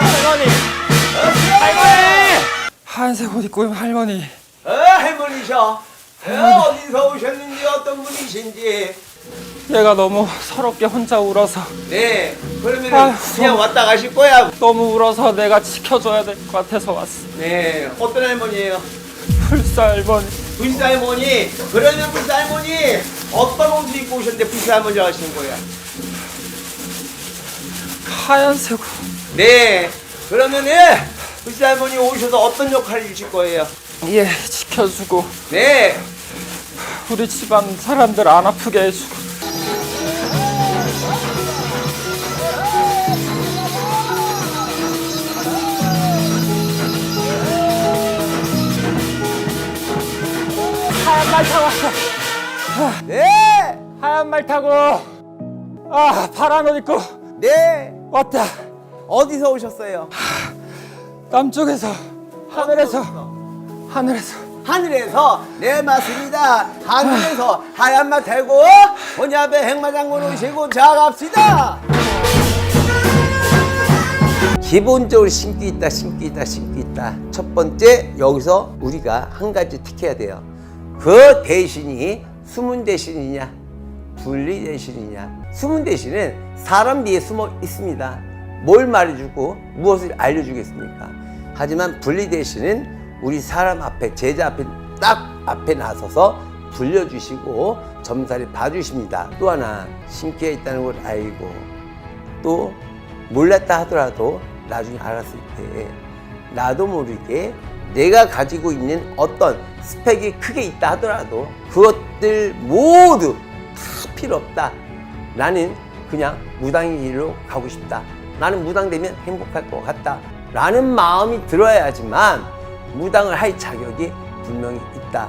할머니! 할머니! 하얀색 옷 입고 있는 할머니. 어, 할머니셔. 어, 어디서 오셨는지 어떤 분이신지. 얘가 너무 서럽게 혼자 울어서 네. 그러면 아휴, 그냥 왔다 가실 거야. 너무 울어서 내가 지켜줘야 될 것 같아서 왔어. 네. 어떤 할머니예요? 불사 할머니. 그러면 불사 할머니 어떤 옷을 입고 오셨는데 할머니 하시는 거야? 하얀색 옷. 네. 그러면은 불사 할머니 오셔서 어떤 역할을 주실 거예요? 예, 지켜주고 네. 우리 집안 사람들 안 아프게 해주고. 말 타고 왔어. 네. 하얀 말 타고 아 파란 옷 입고 네. 왔다. 어디서 오셨어요? 남쪽에서 하늘에서 하늘에서 하늘에서 네 맞습니다 하늘에서 하얀 마 태고 혼야배 행마장군 오시고 자 갑시다 기본적으로 신기 있다 신기 있다 신기 있다 첫 번째 여기서 우리가 한 가지 지켜야 돼요 그 대신이 수문 대신이냐 분리 대신이냐. 수문 대신은 사람 뒤에 숨어 있습니다. 뭘 말해주고 무엇을 알려주겠습니까? 하지만 분리 대신은 우리 사람 앞에 제자 앞에 딱 앞에 나서서 불려주시고 점사를 봐주십니다. 또 하나 신기해 있다는 걸 알고 또 몰랐다 하더라도 나중에 알았을 때 나도 모르게 내가 가지고 있는 어떤 스펙이 크게 있다 하더라도 그것들 모두 다 필요 없다. 나는 그냥 무당의 길로 가고 싶다. 나는 무당 되면 행복할 것 같다. 라는 마음이 들어야지만 무당을 할 자격이 분명히 있다.